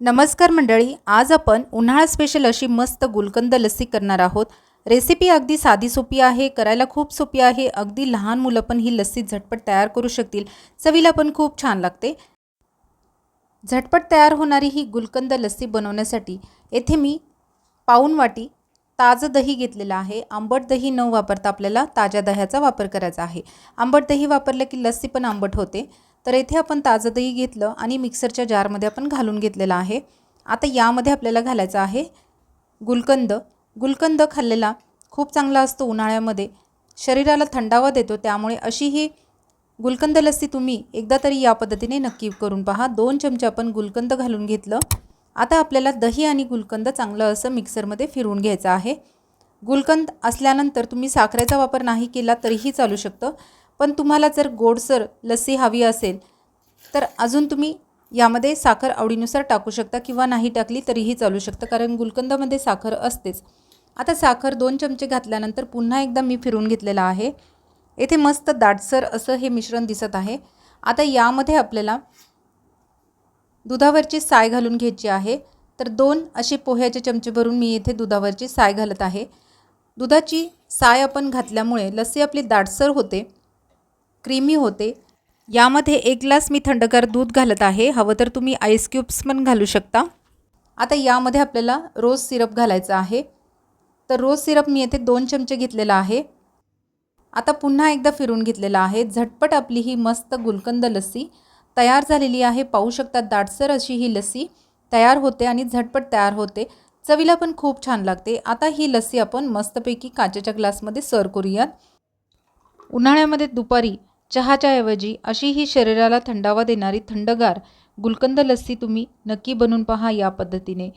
नमस्कार मंडळी आज आपण उन्हाळा स्पेशल अशी मस्त गुलकंद लस्सी करणार आहोत. रेसिपी अगदी साधी सोपी आहे करायला खूप सोपी आहे अगदी लहान मुलं पण ही लस्सी झटपट तयार करू शकतील. चवीला पण खूप छान लागते. झटपट तयार होणारी ही गुलकंद लस्सी बनवण्यासाठी येथे मी पाऊन वाटी ताजं दही घेतलेलं आहे. आंबट दही न वापरता आपल्याला ताज्या दह्याचा वापर करायचा आहे. आंबट दही वापरलं की लस्सी पण आंबट होते. तर येथे आपण ताजं दही घेतलं आणि मिक्सरच्या जारमध्ये आपण घालून घेतलेलं आहे. आता यामध्ये आपल्याला घालायचं आहे गुलकंद. गुलकंद खाल्लेला खूप चांगला असतो उन्हाळ्यामध्ये. शरीराला थंडावा देतो त्यामुळे अशी ही गुलकंद लस्सी तुम्ही एकदा तरी या पद्धतीने नक्की करून पहा. दोन चमचे आपण गुलकंद घालून घेतलं. आता आपल्याला दही आणि गुलकंद चांगलं असं मिक्सरमध्ये फिरवून घ्यायचं आहे. गुलकंद असल्यानंतर तुम्ही साखरेचा वापर नाही केला तरीही चालू शकतं. पण तुम्हाला जर गोडसर लस्सी हवी असेल तर अजून तुम्ही यामध्ये साखर आवडीनुसार टाकू शकता किंवा नाही टाकली तरीही चालू शकतं कारण गुलकंदामध्ये साखर असतेच. आता साखर दोन चमचे घातल्यानंतर पुन्हा एकदा मी फिरून घेतलेलं आहे. येथे मस्त दाटसर असं हे मिश्रण दिसत आहे. आता यामध्ये आपल्याला दुधावरची साय घालून घ्यायची आहे. तर दोन असे पोह्याचे चमचे भरून मी येथे दुधावरची साय घालत आहे. दुधाची साय आपण घातल्यामुळे लस्सी आपली दाटसर होते. क्रीमी होते. यामध्ये एक ग्लास मी थंडगार दूध घालत आहे. हवं तर तुम्ही आईस क्यूब्स पण घालू शकता. आता यामध्ये आपल्याला रोज सिरप घालायचा आहे. तर रोज सिरप मी येथे दोन चमचे घेतलेला आहे. आता पुन्हा एकदा फिरून घेतलेला आहे. झटपट आपली ही मस्त गुलकंद लस्सी तयार झालेली आहे. पाहू शकता दाटसर अशी ही लस्सी तयार होते आणि झटपट तयार होते. चवीला पण खूप छान लागते. आता ही लस्सी आपण मस्तपैकी काचेच्या ग्लासमध्ये सर्व करूयात. उन्हाळ्यामध्ये दुपारी चहाच्या ऐवजी अशी ही शरीराला थंडावा देणारी थंडगार गुलकंद लस्सी तुम्ही नक्की बनवून पहा या पद्धतीने.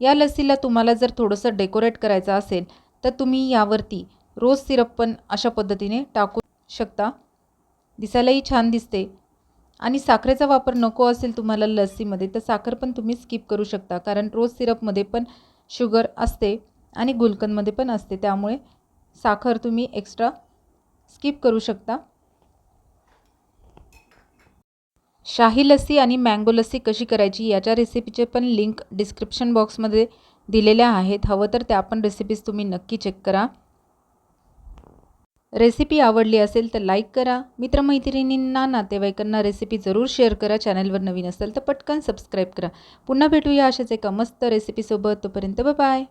या लस्सीला तुम्हाला जर थोडंसं डेकोरेट करायचं असेल तर तुम्ही यावरती रोज सिरप पण अशा पद्धतीने टाकू शकता. दिसायलाही छान दिसते. आणि साखरेचा वापर नको असेल तुम्हाला लस्सीमध्ये तर साखर पण तुम्ही स्किप करू शकता कारण रोज सिरपमध्ये पण शुगर असते आणि गुलकंदमध्ये पण असते त्यामुळे साखर तुम्ही एक्स्ट्रा स्किप करू शकता. शाही लस्सी आणि मँगो लस्सी कशी करायची याच्या रेसिपीचे पण लिंक डिस्क्रिप्शन बॉक्समध्ये दिलेल्या आहेत. हवं तर त्या पण रेसिपीज तुम्ही नक्की चेक करा. रेसिपी आवडली असेल तर लाईक करा. मित्रमैत्रिणींना नातेवाईकांना रेसिपी जरूर शेअर करा. चॅनलवर नवीन असेल तर पटकन सबस्क्राईब करा. पुन्हा भेटूया अशाच एका मस्त रेसिपीसोबत तोपर्यंत बाय